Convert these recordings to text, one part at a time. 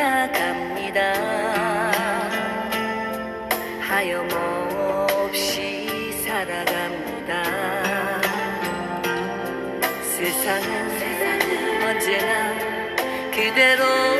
지나갑니다. 하염없이 살아갑니다. 세상은, 세상은 언제나 그대로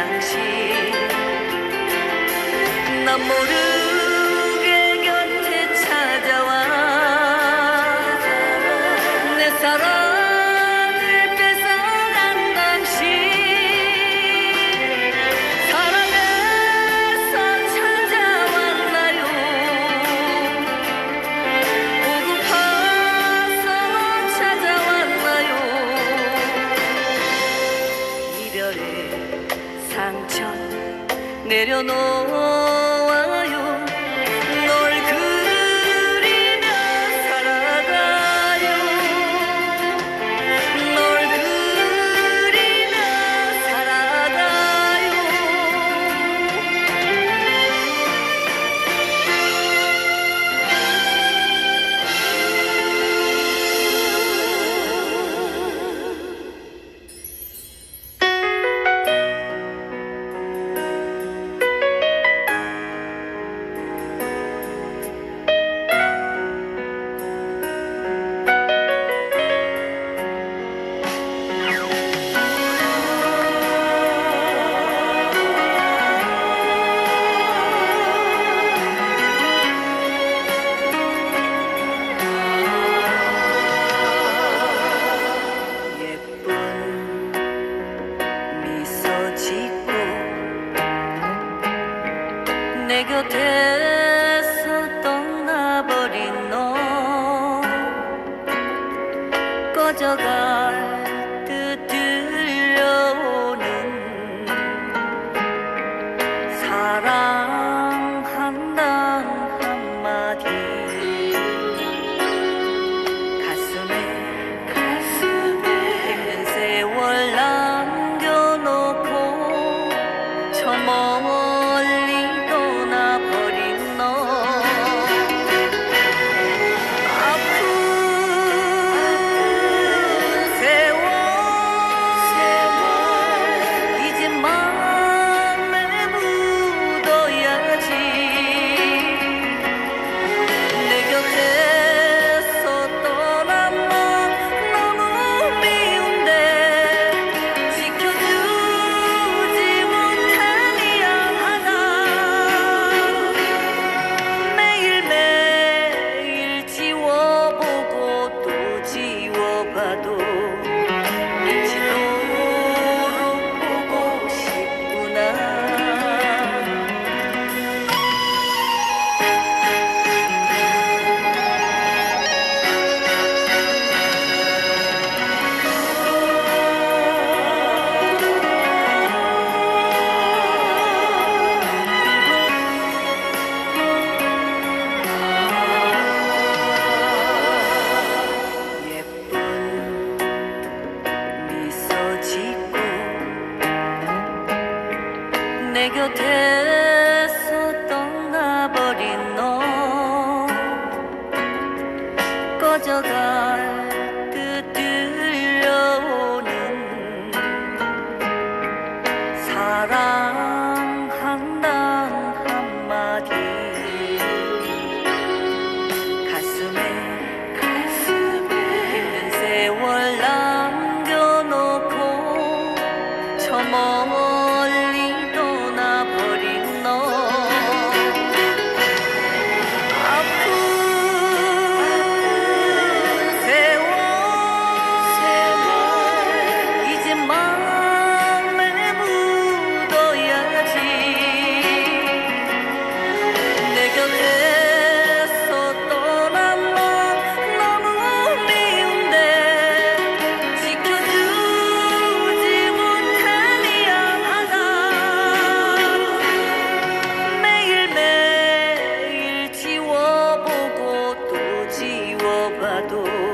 당신. 나 모르게 곁에 찾아와. 내 사랑 내려놓아 내 곁에서 떠나버린 너. 꺼져갈 듯 들려오는 사랑. open.